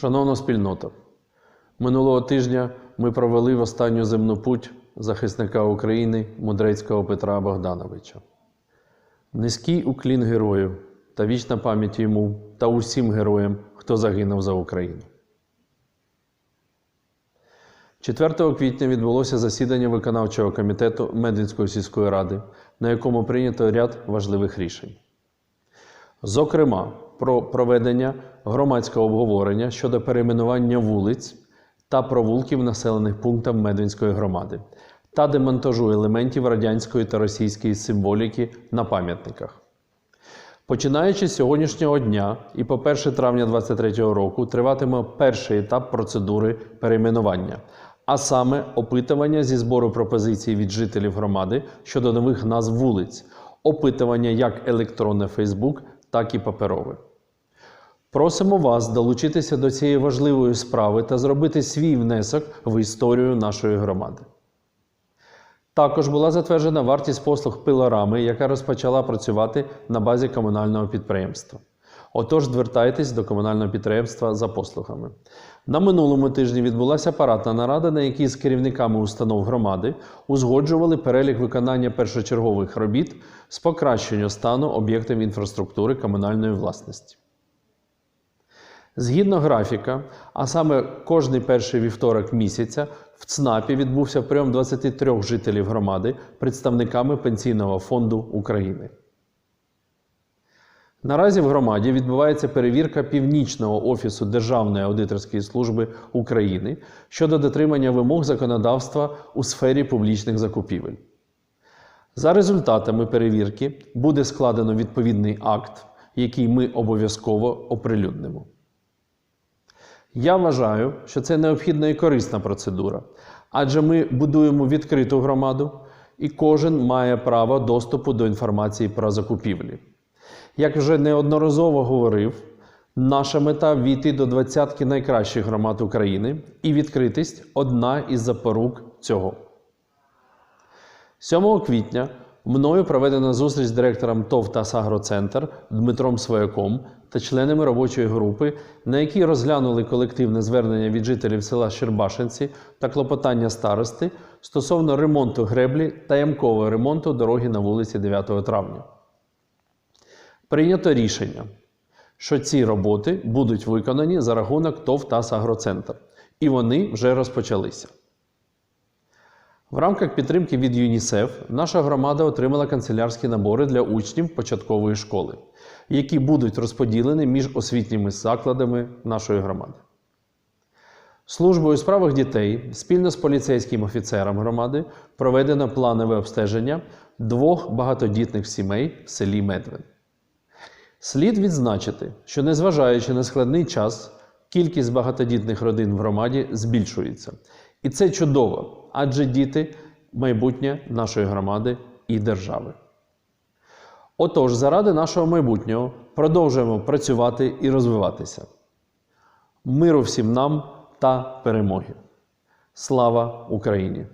Шановна спільнота, минулого тижня ми провели в останню земну путь захисника України мудрецького Петра Богдановича. Низький уклін герою та вічна пам'ять йому та усім героям, хто загинув за Україну. 4 квітня відбулося засідання виконавчого комітету Медвінської сільської ради, на якому прийнято ряд важливих рішень. Зокрема, про проведення громадського обговорення щодо перейменування вулиць та провулків населених пунктів Медвінської громади та демонтажу елементів радянської та російської символіки на пам'ятниках. Починаючи з сьогоднішнього дня і по 1 травня 2023 року триватиме перший етап процедури перейменування, а саме опитування зі збору пропозицій від жителів громади щодо нових назв вулиць, опитування як електронне Фейсбук, так і паперове. Просимо вас долучитися до цієї важливої справи та зробити свій внесок в історію нашої громади. Також була затверджена вартість послуг пилорами, яка розпочала працювати на базі комунального підприємства. Отож, звертайтесь до комунального підприємства за послугами. На минулому тижні відбулася апаратна нарада, на якій з керівниками установ громади узгоджували перелік виконання першочергових робіт з покращення стану об'єктів інфраструктури комунальної власності. Згідно графіка, а саме кожний перший вівторок місяця, в ЦНАПі відбувся прийом 23 жителів громади представниками Пенсійного фонду України. Наразі в громаді відбувається перевірка Північного офісу Державної аудиторської служби України щодо дотримання вимог законодавства у сфері публічних закупівель. За результатами перевірки буде складено відповідний акт, який ми обов'язково оприлюднимо. Я вважаю, що це необхідна і корисна процедура, адже ми будуємо відкриту громаду, і кожен має право доступу до інформації про закупівлі. Як вже неодноразово говорив, наша мета війти до двадцятки найкращих громад України, і відкритість одна із запорук цього. 7 квітня мною проведена зустріч з директором ТОВ та Сагроцентр Дмитром Свояком та членами робочої групи, на якій розглянули колективне звернення від жителів села Щербашинці та клопотання старости стосовно ремонту греблі та ямкового ремонту дороги на вулиці 9 травня. Прийнято рішення, що ці роботи будуть виконані за рахунок ТОВ та Сагроцентр, і вони вже розпочалися. В рамках підтримки від ЮНІСЕФ наша громада отримала канцелярські набори для учнів початкової школи, які будуть розподілені між освітніми закладами нашої громади. Службою у справах дітей спільно з поліцейським офіцером громади проведено планове обстеження двох багатодітних сімей в селі Медвин. Слід відзначити, що незважаючи на складний час, кількість багатодітних родин в громаді збільшується. І це чудово, адже діти майбутнє нашої громади і держави. Отож, заради нашого майбутнього продовжуємо працювати і розвиватися. Миру всім нам та перемоги. Слава Україні!